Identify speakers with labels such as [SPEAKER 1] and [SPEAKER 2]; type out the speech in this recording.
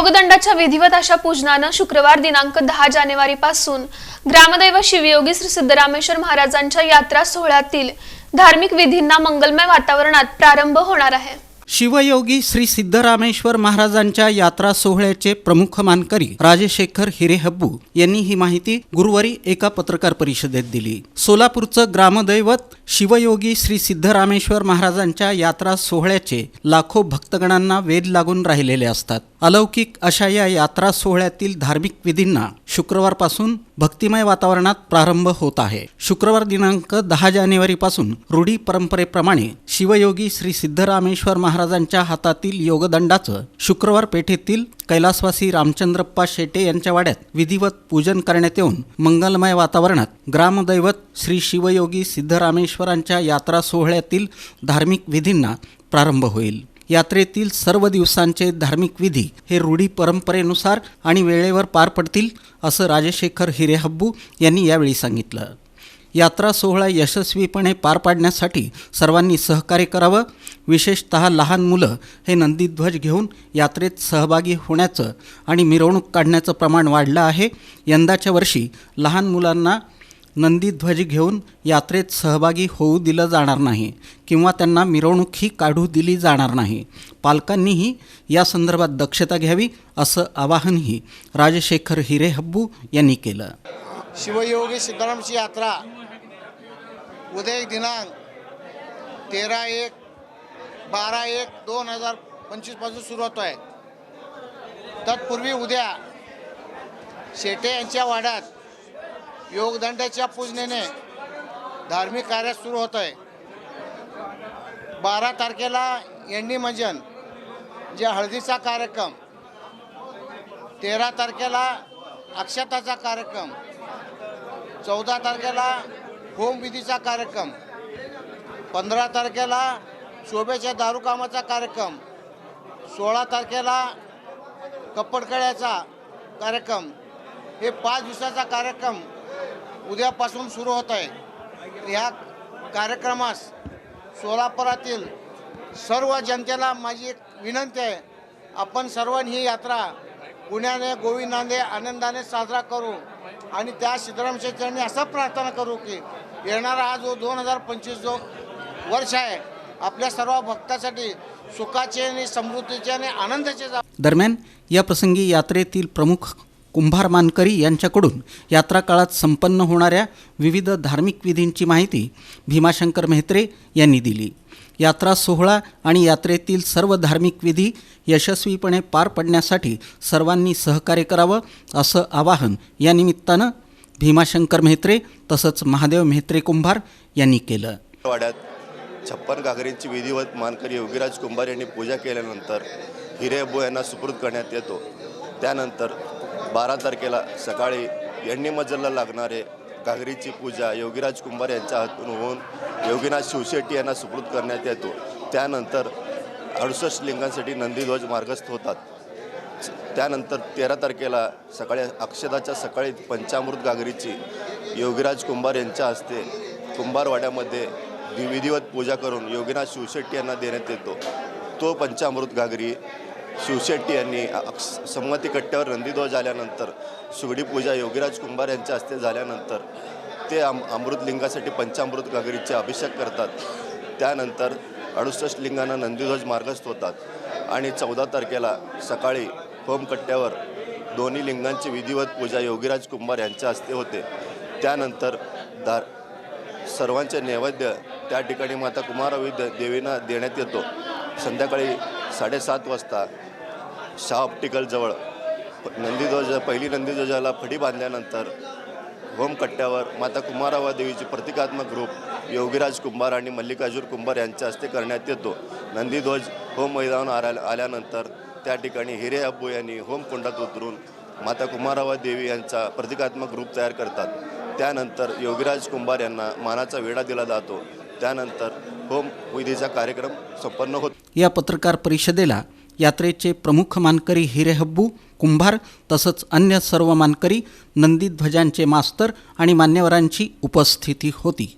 [SPEAKER 1] योगदंडाच्या विधिवत अशा पूजनानं शुक्रवार दिनांक दहा जानेवारी पासून ग्रामदैव शिवयोगी श्री सिद्धरामेश्वर महाराजांच्या यात्रा सोहळ्यातील धार्मिक विधींना मंगलमय वातावरणात प्रारंभ होणार आहे.
[SPEAKER 2] शिवयोगी श्री सिद्धरामेश्वर महाराजांच्या यात्रा सोहळ्याचे प्रमुख मानकरी राजशेखर हिरेहब्बू यांनी ही माहिती गुरुवारी एका पत्रकार परिषदेत दिली. सोलापूरचं ग्रामदैवत शिवयोगी श्री सिद्धरामेश्वर महाराजांच्या यात्रा सोहळ्याचे लाखो भक्तगणांना वेध लागून राहिलेले असतात. अलौकिक अशा या यात्रा सोहळ्यातील धार्मिक विधींना शुक्रवारपासून भक्तिमय वातावरणात प्रारंभ होत आहे. शुक्रवार दिनांक दहा जानेवारीपासून रूढी परंपरेप्रमाणे शिवयोगी श्री सिद्धरामेश्वर महाराजांच्या हातातील योगदंडाचं शुक्रवार पेठेतील कैलासवासी रामचंद्रप्पा शेटे यांच्या वाड्यात विधिवत पूजन करण्यात येऊन मंगलमय वातावरणात ग्रामदैवत श्री शिवयोगी सिद्धरामेश्वरांच्या यात्रा सोहळ्यातील धार्मिक विधींना प्रारंभ होईल. यात्रेतील सर्व दिवसांचे धार्मिक विधी हे रूढी परंपरेनुसार आणि वेळेवर पार पडतील असं राजशेखर हिरेहब्बू यांनी यावेळी सांगितलं. यात्रा सोहळा यशस्वीपणे पार पाडण्यासाठी सर्वांनी सहकार्य करावं विशेषत लहान मुलं हे नंदीध्वज घेऊन यात्रेत सहभागी होण्याचं आणि मिरवणूक काढण्याचं प्रमाण वाढलं आहे. यंदाच्या वर्षी लहान मुलांना नंदीध्वज घेऊन यात्रेत सहभागी होऊ दिलं जाणार नाही किंवा त्यांना मिरवणूकही काढू दिली जाणार नाही. पालकांनीही या संदर्भात दक्षता घ्यावी असं आवाहनही राजशेखर हिरे हब्बू यांनी केलं.
[SPEAKER 3] शिवयोगी सिद्धरामची यात्रा उदय दिनांक तेरा एक बारा एक दोन हजार पंचवीसपासून सुरू होतो आहे तत्पूर्वी उद्या शेटे यांच्या वाड्यात योगदंडाच्या पूजनेने धार्मिक कार्य सुरू होत आहे बारा तारखेला एंडी मंजन जे हळदीचा कार्यक्रम तेरा तारखेला अक्षताचा कार्यक्रम चौदा तारखेला होमविधीचा कार्यक्रम पंधरा तारखेला शोभेच्या दारूकामाचा कार्यक्रम सोळा तारखेला कप्पडकड्याचा कार्यक्रम हे पाच दिवसाचा कार्यक्रम उद्यापासून सुरू होत आहे. ह्या कार्यक्रमास सोलापुरातील सर्व जनतेला माझी एक विनंती आहे. आपण सर्वांनी ही यात्रा पुण्याने गोविंदाने आनंदाने साजरा करू आणि त्या सिद्धरामच्या चरणी असं प्रार्थना करू की येणारा हा जो दोन हजार पंचवीस जो वर्ष आहे आपल्या सर्व भक्तासाठी सुखाचे आणि समृद्धीचे आणि आनंदाचे जा
[SPEAKER 2] दरम्यान या प्रसंगी यात्रेतील प्रमुख कुंभार मानकरी यांच्याकडून यात्रा काळात संपन्न होणाऱ्या विविध धार्मिक विधींची माहिती भीमाशंकर मेहत्रे यांनी दिली. यात्रा सोहळा आणि यात्रेतील सर्व धार्मिक विधी यशस्वीपणे पार पडण्यासाठी सर्वांनी सहकार्य करावं असं आवाहन या निमित्तानं भीमाशंकर मेहत्रे तसंच महादेव मेहत्रे कुंभार यांनी केलं.
[SPEAKER 4] वाड्यात छप्पन घागरींची विधिवत मानकरी योगीराज कुंभार यांनी पूजा केल्यानंतर हिरेबो यांना सुपूर्द करण्यात येतो. त्यानंतर बारा तारखेला सकाळी यांनी मजलला लागणारे घागरीची पूजा योगीराज कुंभार यांच्या हातून होऊन योगीनाथ शिवशेट्टी यांना सुपूर्द करण्यात येतो. त्यानंतर अडुसष्ट लिंगांसाठी नंदीध्वज मार्गस्थ होतात. त्यानंतर तेरा तारखेला सकाळी अक्षदाच्या सकाळी पंचामृत घागरीची योगीराज कुंभार यांच्या हस्ते कुंभारवाड्यामध्ये विधिवत पूजा करून योगीनाथ शिवशेट्टी यांना देण्यात येतो. तो पंचामृत घागरी शिवशेट्टी यांनी संमती कट्ट्यावर नंदीध्वज आल्यानंतर सुगडी पूजा योगीराज कुंभार यांच्या हस्ते झाल्यानंतर ते अम अमृतलिंगासाठी पंचामृत गागरीचे अभिषेक करतात. त्यानंतर अडुसष्ट लिंगांना नंदीध्वज मार्गस्थ होतात. आणि चौदा तारखेला सकाळी होमकट्ट्यावर दोन्ही लिंगांची विधिवत पूजा योगीराज कुंभार यांच्या हस्ते होते. त्यानंतर दार सर्वांचे नैवेद्य त्या ठिकाणी माता कुमारवी देवींना देण्यात येतो. संध्याकाळी साडेसात वाजता शाह ऑप्टिकलजवळ नंदीध्वज पहिली नंदीध्वजाला फडी बांधल्यानंतर होमकट्ट्यावर माता कुमारावा देवीची प्रतिकात्मक रूप योगीराज कुंभार आणि मल्लिकार्जुन कुंभार यांच्या हस्ते करण्यात येतो. नंदीध्वज होम मैदान आल्या आल्यानंतर त्या ठिकाणी हिरे अब्बू यांनी होमकुंडात उतरून माता कुमारावा देवी यांचा प्रतिकात्मक रूप तयार करतात. त्यानंतर योगीराज कुंभार यांना मानाचा वेढा दिला जातो. त्यानंतर होम विधीचा कार्यक्रम संपन्न होतो.
[SPEAKER 2] या पत्रकार परिषदेला यात्रेचे प्रमुख मानकरी हिरेहब्बू कुंभार तसंच अन्य सर्व मानकरी नंदीध्वजांचे मास्तर आणि मान्यवरांची उपस्थिती होती.